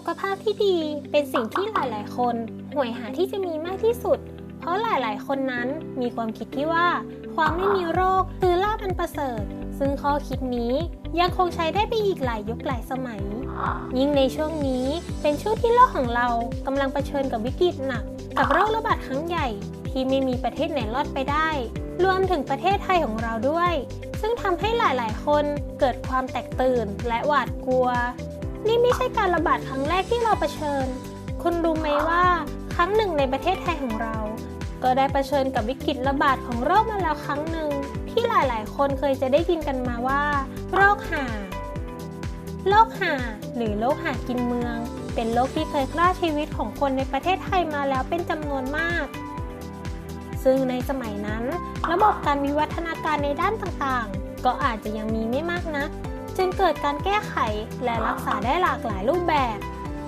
สุขภาพที่ดีเป็นสิ่งที่หลาย ๆ คนหวยหาที่จะมีมากที่สุด เพราะหลาย ๆ คนนั้นมีความคิดที่ว่า ความไม่มีโรคคือลาภอันประเสริฐ ซึ่งข้อคิดนี้ยังคงใช้ได้ไปอีกหลายยุคหลายสมัย ยิ่งในช่วงนี้เป็นช่วงที่โลกของเรากำลังเผชิญกับวิกฤตหนัก กับโรคระบาดครั้งใหญ่ ที่ไม่มีประเทศไหนรอดไปได้ รวมถึงประเทศไทยของเราด้วย ซึ่งทำให้หลาย ๆ คนเกิดความแตกตื่นและหวาดกลัว นี่ไม่ใช่การระบาดครั้งแรกที่เราเผชิญ คุณรู้ไหมว่าครั้งหนึ่งในประเทศไทยของเรา ก็ได้เผชิญกับวิกฤตระบาดของโรคมาแล้วครั้งหนึ่งที่หลายๆ คนเคยจะได้ยินกันมาว่า โรคห่า โรคห่าหรือโรคห่ากินเมือง เป็นโรคที่เคยฆ่าชีวิตของคนในประเทศไทยมาแล้วเป็นจำนวนมากซึ่งในสมัยนั้น ระบบการวิวัฒนาการในด้านต่างๆ ก็อาจจะยังมีไม่มากนัก จึงเกิดการแก้ไขและรักษาได้หลากหลายรูปแบบ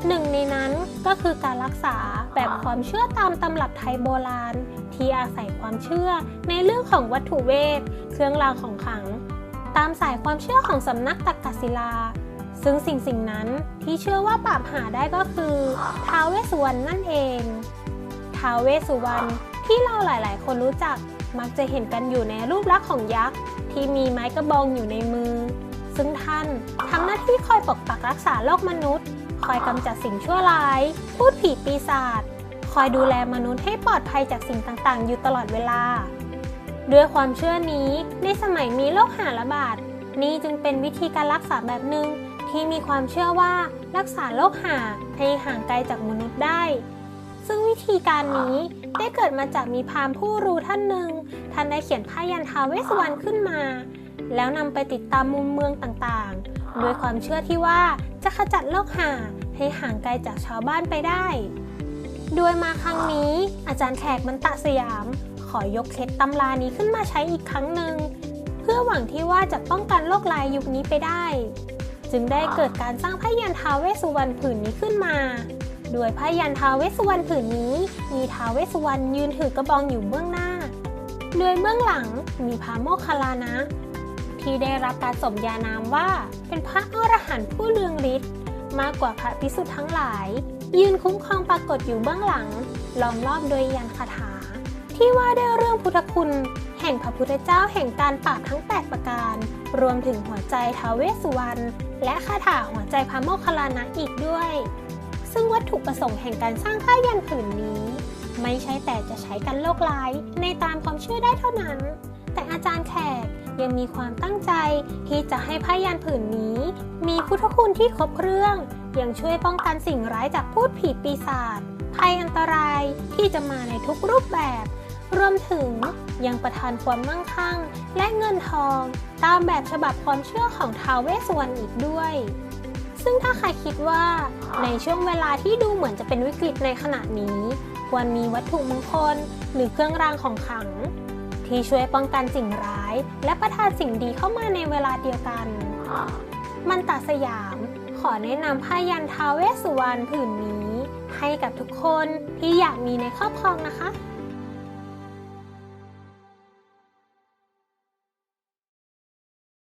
หนึ่งในนั้นก็คือการรักษาแบบความเชื่อตามตำรับไทยโบราณ ที่อาศัยความเชื่อในเรื่องของวัตถุเวทเครื่องรางของขลัง ตามสายความเชื่อของสำนักตักกศิลา ซึ่งสิ่งสิ่งนั้นที่เชื่อว่าปราบหาได้ก็คือท้าวเวสสุวรรณนั่นเองท้าวเวสสุวรรณที่เราหลาย ๆ คนรู้จักมักจะเห็นกันอยู่ในรูปลักษณ์ของยักษ์ที่มีไม้กระบองอยู่ในมือ ซึ่งท่านทำหน้าที่คอยปกปักรักษาโลกมนุษย์ คอยกำจัดสิ่งชั่วร้าย พูดผีปีศาจ คอยดูแลมนุษย์ให้ปลอดภัยจากสิ่งต่างๆ อยู่ตลอดเวลา ด้วยความเชื่อนี้ ในสมัยมีโรคหาระบาด นี่จึงเป็นวิธีการรักษาแบบหนึ่งที่มีความเชื่อว่ารักษาโรคหาให้ห่างไกลจากมนุษย์ได้ ซึ่งวิธีการนี้ได้เกิดมาจากมีพราหมณ์ผู้รู้ท่านหนึ่งท่านได้เขียนผ้ายันทาวเวสสวรรณขึ้นมา แล้วนำไปติดตามมุมเมืองต่างๆด้วยความเชื่อที่ว่าจะขจัดโรคหาให้ห่างไกลจากชาวบ้านไปได้โดยมาครั้งนี้ อาจารย์แขกมันตะสยาม ขอยกเคล็ดตำรานี้ขึ้นมาใช้อีกครั้งหนึ่ง เพื่อหวังที่ว่าจะป้องกันโรคลายยุคนี้ไปได้ จึงได้เกิดการสร้างพยันท้าวเวสสุวรรณผืนนี้ขึ้นมาโดยพยันท้าวเวสสุวรรณผืนนี้ มีท้าวเวสสุวรรณยืนถือกระบองอยู่เบื้องหน้า โดยเบื้องหลังมีพระโมคคัลลานะ ที่ได้รับการสมญานามว่า เป็นพระอรหันต์ผู้เรืองฤทธิ์มากกว่าพระพิสุทธ์ทั้งหลาย ยืนคุ้มครองปรากฏอยู่เบื้องหลังล้อมรอบโดยยันคาถา ที่ว่าด้วยเรื่องพุทธคุณ แห่งพระพุทธเจ้าแห่งการปราบทั้ง 8 ประการ รวมถึงหัวใจท้าวเวสสุวรรณและคาถาหัวใจพระโมคคัลลานะอีกด้วย ซึ่งวัตถุประสงค์แห่งการสร้างผ้ายันผืนนี้ ไม่ใช่แต่จะใช้กันโลกร้ายในตามความเชื่อได้เท่านั้น แต่อาจารย์แขกยังมีความตั้งใจที่จะให้ผ้ายันผืนนี้ มีพุทธคุณที่ครบเครื่อง ยังช่วยป้องกันสิ่งร้ายจากพูดผีปีศาจภัยอันตรายที่จะมาในทุกรูปแบบ รวมถึงยังประทานความมั่งคั่ง และเงินทอง ตามแบบฉบับความเชื่อของท้าวเวสสวรรณอีกด้วย ซึ่งถ้าใครคิดว่าในช่วงเวลาที่ดูเหมือนจะเป็นวิกฤตในขณะนี้ ควรมีวัตถุมงคลหรือเครื่องรางของขลัง ที่ช่วยป้องกันสิ่งร้าย และประทานสิ่งดีเข้ามาในเวลาเดียวกัน มันตาสยาม ขอแนะนำผ้ายันทาวเวสุวรรณผืนนี้ ให้กับทุกคนที่อยากมีในครอบครองนะคะ